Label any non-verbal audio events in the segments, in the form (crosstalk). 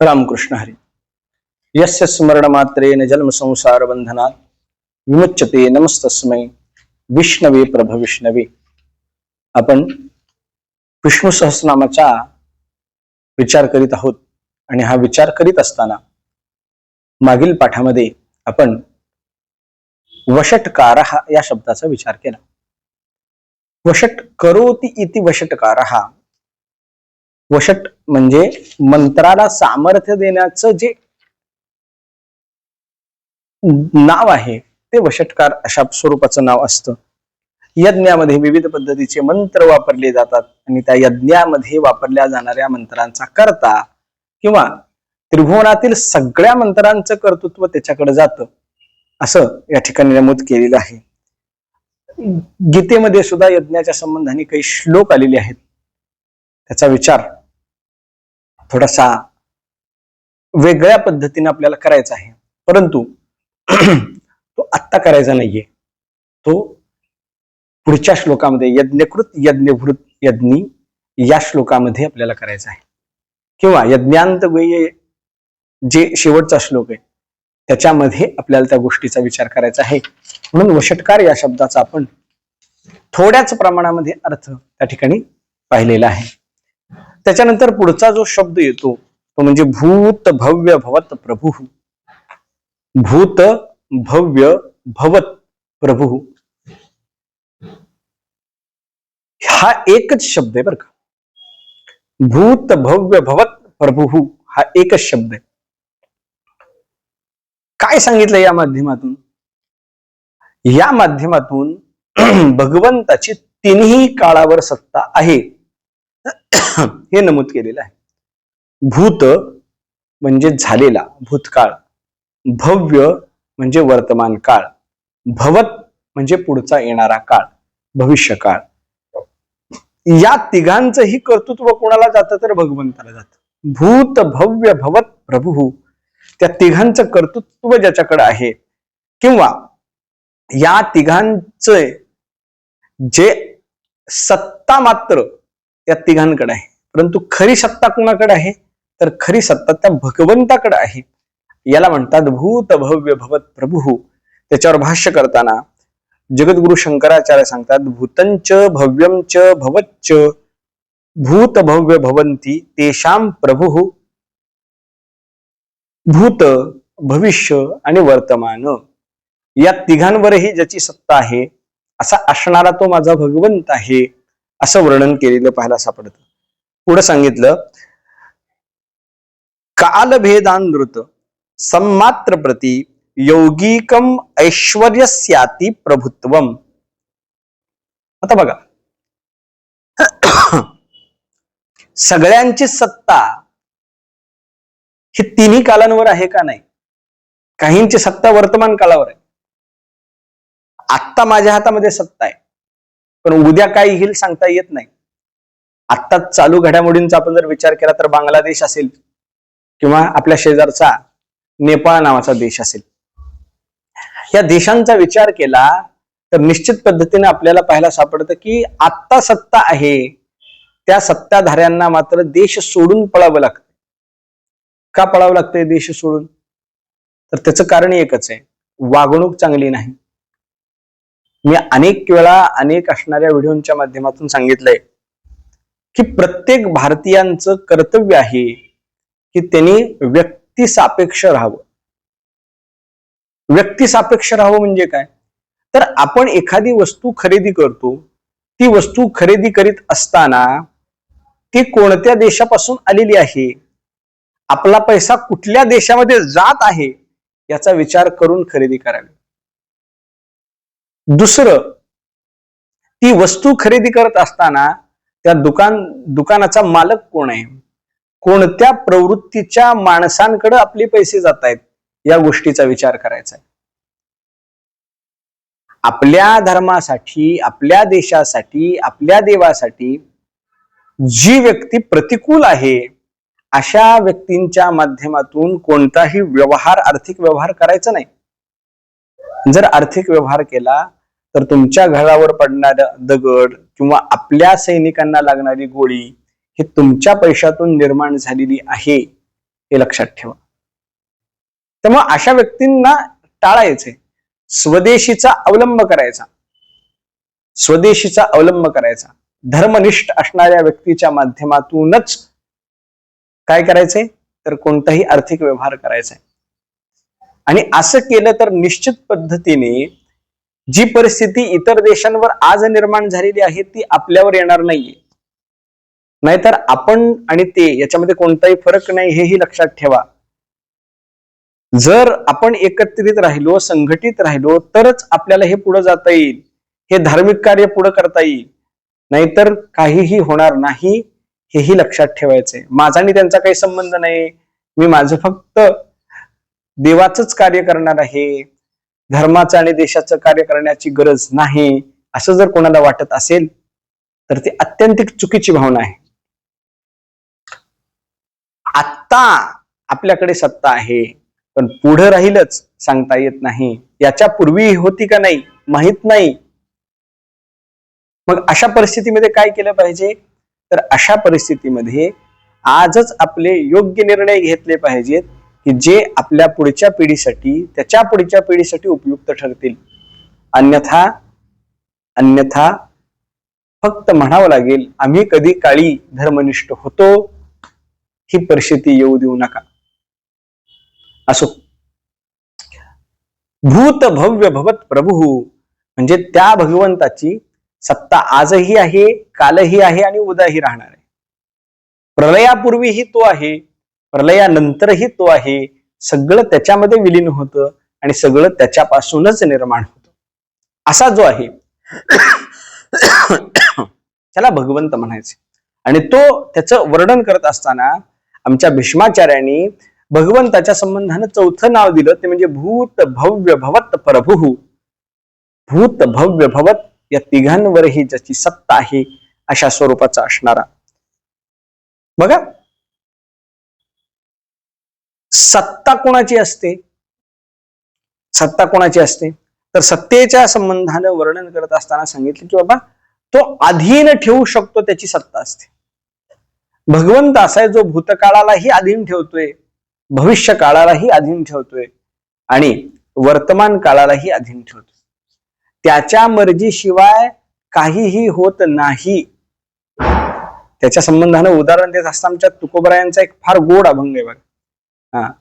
रामकृष्ण हरी। यस्य स्मरणमात्रेण जन्म संसार बंधनात विमुच्यते नमस्तस्मै विष्णवे प्रभ विष्णवे आपण विष्णू सहस्रनामाचा विचार करीत आहोत आणि हा विचार करीत असताना मागील पाठामध्ये आपण वषटकार या शब्दाचा विचार केला। वषट करोती इति वषटकार वषट म्हणजे मंत्राला सामर्थ्य देण्याचं जे नाव आहे ते वषटकार अशा स्वरूपाचं नाव असतं. यज्ञामध्ये विविध पद्धतीचे मंत्र वापरले जातात आणि त्या यज्ञामध्ये वापरल्या जाणाऱ्या मंत्रांचा करता किंवा त्रिभुवनातील सगळ्या मंत्रांचं कर्तृत्व त्याच्याकडे जातं असं या ठिकाणी नमूद केलेलं आहे. गीतेमध्ये सुद्धा यज्ञाच्या संबंधाने काही श्लोक आलेले आहेत. त्याचा विचार थोडासा वेगळ्या पद्धतीने आपल्याला करायचा आहे. परंतु (clears throat) तो आत्ता करायचा नाहीये. तो पुढच्या श्लोकामध्ये यज्ञकृत यज्ञभृत यज्ञी या श्लोकामध्ये आपल्याला करायचा आहे. किंवा यज्ञांत गुह्य जे शेवटचा श्लोक आहे त्याच्यामध्ये आपल्याला त्या गोष्टीचा विचार करायचा आहे. म्हणून वषटकार या शब्दाचा आपण थोड्याच प्रमाणामध्ये अर्थ त्या ठिकाणी पाहिलेला आहे. त्याच्यानंतर पुढचा जो शब्द येतो तो म्हणजे भूत भव्य भवत प्रभू. भूत भव्य भवत प्रभू. हा एकच शब्द आहे बरं का. भूत भव्य भवत प्रभू हा एकच शब्द आहे. काय सांगितलं या माध्यमातून? या माध्यमातून (clears throat) भगवंताची तिन्ही काळावर सत्ता आहे. (coughs) हे नमूद केलेलं आहे. भूत म्हणजे झालेला भूतकाळ. भव्य म्हणजे वर्तमान काळ. भवत म्हणजे पुढचा येणारा काळ भविष्यकाळ. या तिघांचंही कर्तृत्व कोणाला जातं तर भगवंताला जातं. भूत भव्य भवत प्रभू त्या तिघांचं कर्तृत्व ज्याच्याकडे आहे किंवा या तिघांचे जे सत्ता मात्र त्या तिघांकडे आहे. परंतु खरी सत्ता कुणाकडे आहे? तर खरी सत्ता त्या भगवंताकडे आहे. याला म्हणतात भूत भव्य भवत प्रभू. त्याच्यावर भाष्य करताना जगद्गुरु शंकराचार्य सांगतात भूतंच भव्यंच भवच्च भूत भव्य भवंती तेशाम प्रभू. भूत भविष्य आणि वर्तमान. या तिघांवरही ज्याची सत्ता आहे असा असणारा तो माझा भगवंत आहे. असं वर्णन केलेलं पाहायला सापडत. पुढे सांगितलं कालभेदानृत सम्मात्र प्रती यौगिकम ऐश्वर्यस्याती प्रभुत्व आता बघा. सगळ्यांची सत्ता ही तिन्ही कालांवर आहे का नाही? काहींची सत्ता वर्तमान काळावर आहे. आत्ता माझ्या हातामध्ये सत्ता आहे. पण उद्या काय येईल सांगता येत नाही. आत्ता चालू घडामोडींचा आपण जर विचार केला तर बांगलादेश असेल किंवा आपल्या शेजारचा नेपाळ नावाचा देश असेल. या देशांचा विचार केला तर निश्चित पद्धतीने आपल्याला पाहायला सापडतं की आत्ता सत्ता आहे त्या सत्ताधाऱ्यांना मात्र देश सोडून पळावं लागतं. का पळावं लागतंय देश सोडून? तर त्याचं कारण एकच आहे वागणूक चांगली नाही. मी अनेक वेळा अनेक असणाऱ्या व्हिडिओच्या माध्यमातून सांगितलंय की प्रत्येक भारतीयांचं कर्तव्य आहे की त्यांनी व्यक्ती सापेक्ष राहावं. व्यक्ती सापेक्ष राहावं म्हणजे काय? तर आपण एखादी वस्तू खरेदी करतो ती वस्तू खरेदी करीत असताना ती कोणत्या देशापासून आलेली आहे? आपला पैसा कुठल्या देशामध्ये जात आहे? याचा विचार करून खरेदी करावी. दुसरं ती वस्तू खरेदी करत असताना त्या दुकान दुकानाचा मालक कोण आहे? कोणत्या प्रवृत्तीच्या माणसांकडे आपले पैसे जात आहेत या गोष्टीचा विचार करायचा आहे. आपल्या धर्मासाठी आपल्या देशासाठी आपल्या देवासाठी जी व्यक्ती प्रतिकूल आहे अशा व्यक्तींच्या माध्यमातून कोणताही व्यवहार आर्थिक व्यवहार करायचा नाही. जर आर्थिक व्यवहार केला तर तुमच्या घरावर पडणारा दगड किंवा आपल्या सैनिकांना लागणारी गोळी हे तुमच्या पैशातून निर्माण झालेली आहे हे लक्षात ठेवा. त्यामुळे अशा व्यक्तींना टाळायचे स्वदेशीचा अवलंब करायचा. स्वदेशीचा अवलंब करायचा. धर्मनिष्ठ असणाऱ्या व्यक्तीच्या माध्यमातूनच काय करायचंय? तर कोणताही आर्थिक व्यवहार करायचा आहे आणि असं केलं तर निश्चित पद्धतीने जी परिस्थिती इतर देशांवर आज निर्माण झालेली आहे ती आपल्यावर येणार नाहीये. नाहीतर आपण आणि ते याच्यामध्ये कोणताही फरक नाही हेही लक्षात ठेवा. जर आपण एकत्रित राहिलो संघटित राहिलो तरच आपल्याला हे पुढे जाता येईल. हे धार्मिक कार्य पुढे करता येईल. नाहीतर काहीही होणार नाही हेही लक्षात ठेवायचंय. माझा आणि त्यांचा काही संबंध नाही. मी माझं फक्त देवाचंच कार्य करणार आहे. धर्माचं आणि देशाचं कार्य करण्याची गरज नाही असं जर कोणाला वाटत असेल तर ती अत्यंतिक चुकीची भावना आहे. आत्ता आपल्याकडे सत्ता आहे पण पुढे राहीलच सांगता येत नाही. याच्या पूर्वी होती का नाही माहीत नाही. मग अशा परिस्थितीमध्ये काय केलं पाहिजे? तर अशा परिस्थितीमध्ये आजच आपले योग्य निर्णय घेतले पाहिजेत. की जे आपल्या पुढच्या पिढीसाठी त्याच्या पुढच्या पिढीसाठी उपयुक्त ठरतील. अन्यथा अन्यथा फक्त म्हणावं लागेल आम्ही कधी काळी धर्मनिष्ठ होतो ही परिस्थिती येऊ देऊ नका. असो. भूत भव्य भवत प्रभू म्हणजे त्या भगवंताची सत्ता आजही आहे कालही आहे आणि उद्याही राहणार आहे. प्रलयापूर्वीही तो आहे. प्रलयानंतरही तो आहे. सगळं त्याच्यामध्ये विलीन होतं आणि सगळं त्याच्यापासूनच निर्माण होतं. असा जो आहे त्याला भगवंत म्हणायचे. आणि तो त्याचं वर्णन करत असताना आमच्या भीष्माचार्यांनी भगवंताच्या संबंधानं चौथं नाव दिलं. ते म्हणजे भूत भव्य भवत प्रभू. भूत भव्य भवत या तिघांवरही ज्याची सत्ता आहे अशा स्वरूपाचा असणारा. बघा सत्ता कोणाची असते? सत्ता कोणाची असते? तर सत्तेच्या संबंधानं वर्णन करत असताना सांगितलं की बाबा तो अधीन ठेवू शकतो त्याची सत्ता असते. भगवंत असा आहे जो भूतकाळालाही अधीन ठेवतोय भविष्य काळालाही अधीन ठेवतोय आणि वर्तमान काळालाही अधीन ठेवतोय. त्याच्या मर्जीशिवाय काहीही होत नाही. त्याच्या संबंधाने उदाहरण देत असता आमच्या तुकोबरायांचा एक फार गोड अभंग आहे बघा. हा.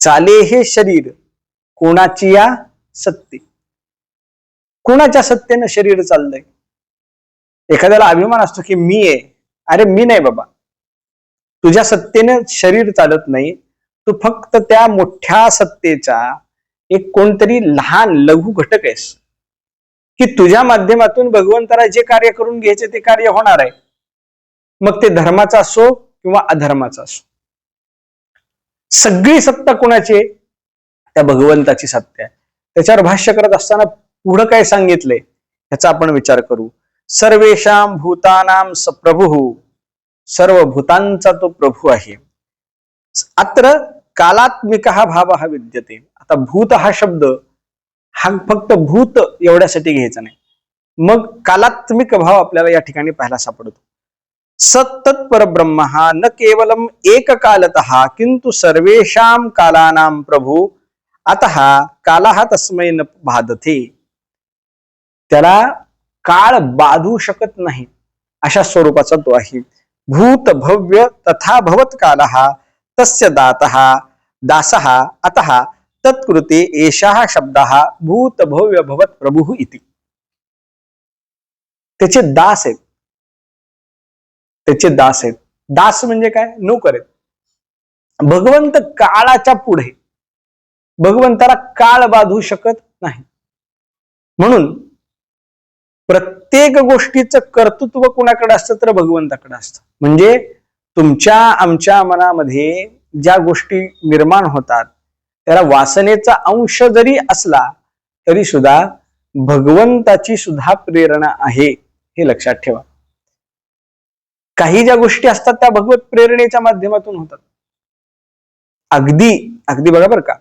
चाले हे शरीर कोणाची या सत्ते? कोणाच्या सत्तेनं शरीर चाललंय? एखाद्याला अभिमान असतो की मी आहे. अरे मी नाही बाबा. तुझ्या सत्तेने शरीर चालत नाही. तू फक्त त्या मोठ्या सत्तेचा एक कोणतरी लहान लघु घटक आहेस. की तुझ्या माध्यमातून भगवंताला जे कार्य करून घ्यायचे ते कार्य होणार आहे. मग ते धर्माचा असो किंवा अधर्माचा असो. सगळी सत्ता कोणाची आहे? त्या भगवंताची सत्ता आहे. त्याच्यावर भाष्य करत असताना पुढं काय सांगितलंय? ह्याचा आपण विचार करू. सर्वेशाम भूतानाम सप्रभू. सर्व भूतांचा तो प्रभू आहे. अत्र कालात्मिक हा भाव हा विद्यते. आता भूत हा शब्द हा फक्त भूत एवढ्यासाठी घ्यायचा नाही. मग कालात्मिक भाव आपल्याला या ठिकाणी पाहायला सापडतो. सत्तत परब्रह्म हा न केवलम एक कालत किंतु सर्वेशाम कालानाम प्रभू। आता काला तस्मै न बाधते। त्याला काळ बाधू शकत नाही अशा स्वरूपाचा तो आहे। भूत भव्य तथा भवत काल तस्य दात दास अत तत्कृते एषा शब्द भूत भव्य भवत प्रभू इति। त्याचे दास आहेत। त्याचे दास आहेत. दास म्हणजे काय? नोकर आहेत. भगवंत काळाच्या पुढे भगवंताला काळ बाधू शकत नाही. म्हणून प्रत्येक गोष्टीचं कर्तृत्व कुणाकडे असतं? तर भगवंताकडे असतं. म्हणजे तुमच्या आमच्या मनामध्ये ज्या गोष्टी निर्माण होतात त्याला वासनेचा अंश जरी असला तरी सुद्धा भगवंताची सुद्धा प्रेरणा आहे हे लक्षात ठेवा. काही ज्या गोष्टी असतात त्या भगवत प्रेरणेच्या माध्यमातून होतात. अगदी अगदी बघा बरं का.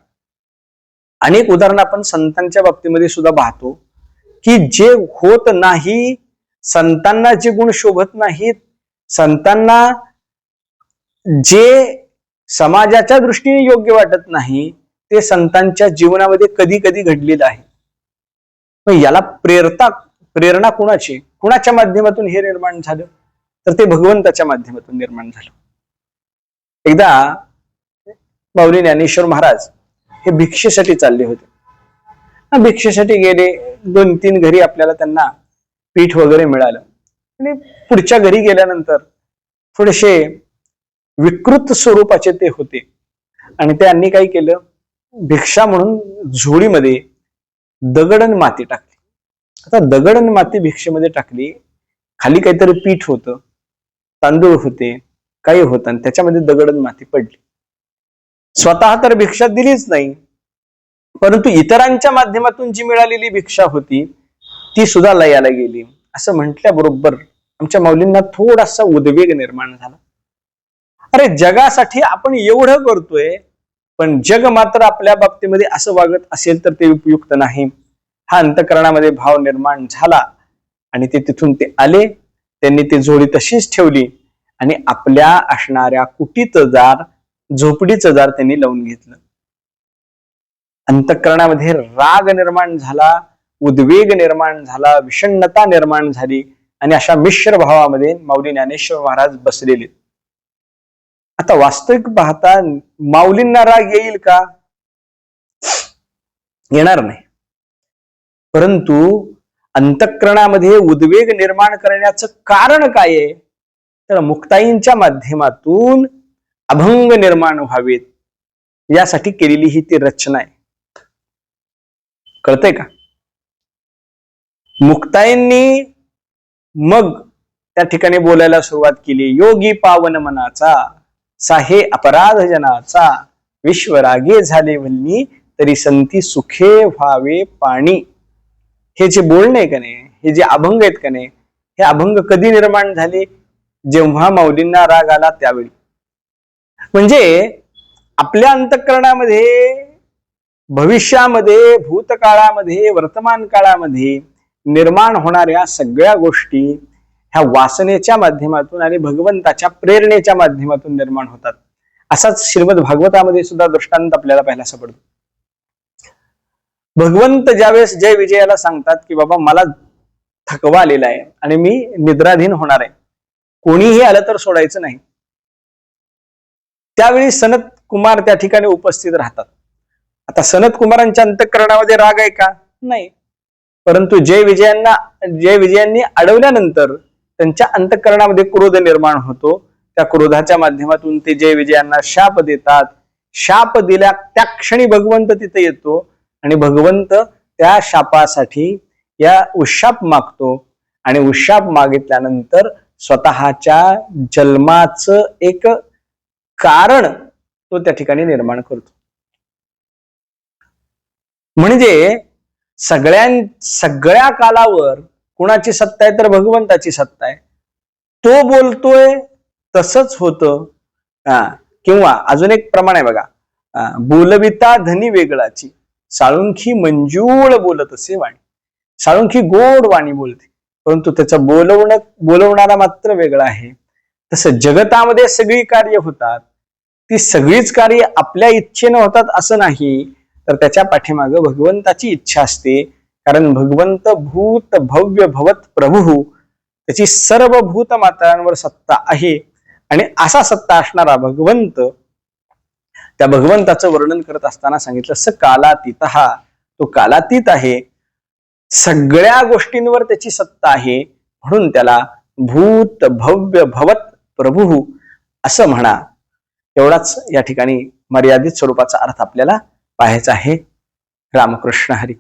अनेक उदाहरणं आपण संतांच्या बाबतीमध्ये सुद्धा पाहतो की जे होत नाही संतांना जे गुण शोभत नाहीत संतांना जे समाजाच्या दृष्टीने योग्य वाटत नाही ते संतांच्या जीवनामध्ये कधी कधी घडलेलं आहे. मग याला प्रेरता प्रेरणा कुणाची? कुणाच्या माध्यमातून हे निर्माण झालं? तर ते भगवंताच्या माध्यमातून निर्माण झालं. एकदा माऊली ज्ञानेश्वर महाराज हे भिक्षेसाठी चालले होते. भिक्षेसाठी गेले दोन तीन घरी आपल्याला त्यांना पीठ वगैरे मिळालं. आणि पुढच्या घरी गेल्यानंतर थोडेसे विकृत स्वरूपाचे ते होते. आणि त्यांनी काय केलं? भिक्षा म्हणून झोळीमध्ये दगडन माती टाकली. आता दगडन माती भिक्षेमध्ये टाकली खाली काहीतरी पीठ होतं. तांदूळ होते काही होतं आणि त्याच्यामध्ये दगडन माती पडली. स्वतः तर भिक्षा दिलीच नाही परंतु इतरांच्या माध्यमातून जी मिळालेली भिक्षा होती ती सुद्धा लयाला गेली. असं म्हटल्याबरोबर आमच्या माऊलींना थोडासा उद्वेग निर्माण झाला. अरे जगासाठी आपण एवढं करतोय पण जग मात्र आपल्या बाबतीमध्ये असं वागत असेल तर ते उपयुक्त नाही. हा अंतकरणामध्ये भाव निर्माण झाला आणि ते तिथून ते आले. त्यांनी ती जोडी तशीच ठेवली आणि आपल्या असणाऱ्या कुटीचं जार झोपडीचं जार त्यांनी लावून घेतलं. अंतकरणामध्ये राग निर्माण झाला उद्वेग निर्माण झाला विषण्णता निर्माण झाली आणि अशा मिश्र भावामध्ये माऊली ज्ञानेश्वर महाराज बसलेले. आता वास्तविक पाहता माऊलींना राग येईल का? येणार नाही. परंतु अंतःकरणामध्ये उद्वेग निर्माण करण्याचं कारण काय आहे? तर मुक्ताईंच्या माध्यमातून अभंग निर्माण व्हावेत. यासाठी केलेली ही ती रचना आहे. कळतंय का? मुक्ताईंनी मग त्या ठिकाणी बोलायला सुरुवात केली. योगी पावन मनाचा साहे अपराध जनाचा विश्वरागे झाले वल्ली तरी संती सुखे व्हावे पाणी. हे जे बोलणे आहे का नाही हे जे अभंग आहेत का नाही हे अभंग कधी निर्माण झाले? जेव्हा माऊलींना राग आला त्यावेळी. म्हणजे आपल्या अंतकरणामध्ये भविष्यामध्ये भूतकाळामध्ये वर्तमान काळामध्ये निर्माण होणाऱ्या सगळ्या गोष्टी ह्या वासनेच्या माध्यमातून आणि भगवंताच्या प्रेरणेच्या माध्यमातून निर्माण होतात. असाच श्रीमद भागवतामध्ये सुद्धा दृष्टांत आपल्याला पाहायला सापडतो. भगवंत ज्यावेळेस जय विजयाला सांगतात की बाबा मला थकवा आलेला आहे आणि मी निद्राधीन होणार आहे. कोणीही आलं तर सोडायचं नाही. त्यावेळी सनत कुमार त्या ठिकाणी उपस्थित राहतात. आता सनत कुमारांच्या अंतकरणामध्ये राग आहे का? नाही. परंतु जय विजयांना जय विजयांनी अडवल्यानंतर त्यांच्या अंतकरणामध्ये क्रोध निर्माण होतो. त्या क्रोधाच्या माध्यमातून ते जय विजयांना शाप देतात. शाप दिल्या त्या क्षणी भगवंत तिथे येतो. आणि भगवंत त्या शापासाठी या उशाप मागतो आणि उशाप मागितल्यानंतर स्वतःच्या जन्माचं एक कारण तो त्या ठिकाणी निर्माण करतो. म्हणजे सगळ्यां सगळ्या कालावर कुणाची सत्ता आहे तर भगवंताची सत्ता आहे. तो बोलतोय तसंच होतं. किंवा अजून एक प्रमाण आहे बघा. बोलविता धनी वेगळाची. साळुंखी मंजूळ बोलत असे वाणी. साळुंखी गोड वाणी बोलते. परंतु त्याचं बोलवणं बोलवणारा मात्र वेगळा आहे. तसं जगतामध्ये सगळी कार्य होतात. ती सगळीच कार्य आपल्या इच्छेनं होतात असं नाही तर त्याच्या पाठीमागं भगवंताची इच्छा असते. कारण भगवंत भूत भव्य भवत प्रभू. त्याची सर्व भूत मात्रांवर सत्ता आहे. आणि असा सत्ता असणारा भगवंत त्या भगवंताचं वर्णन करत असताना सांगितलं स कालातीत. तो कालातीत आहे. सगळ्या गोष्टींवर त्याची सत्ता आहे. म्हणून त्याला भूत भव्य भवत प्रभू असं म्हणा. एवढाच या ठिकाणी मर्यादित स्वरूपाचा अर्थ आपल्याला पाहायचा आहे. रामकृष्ण हरी.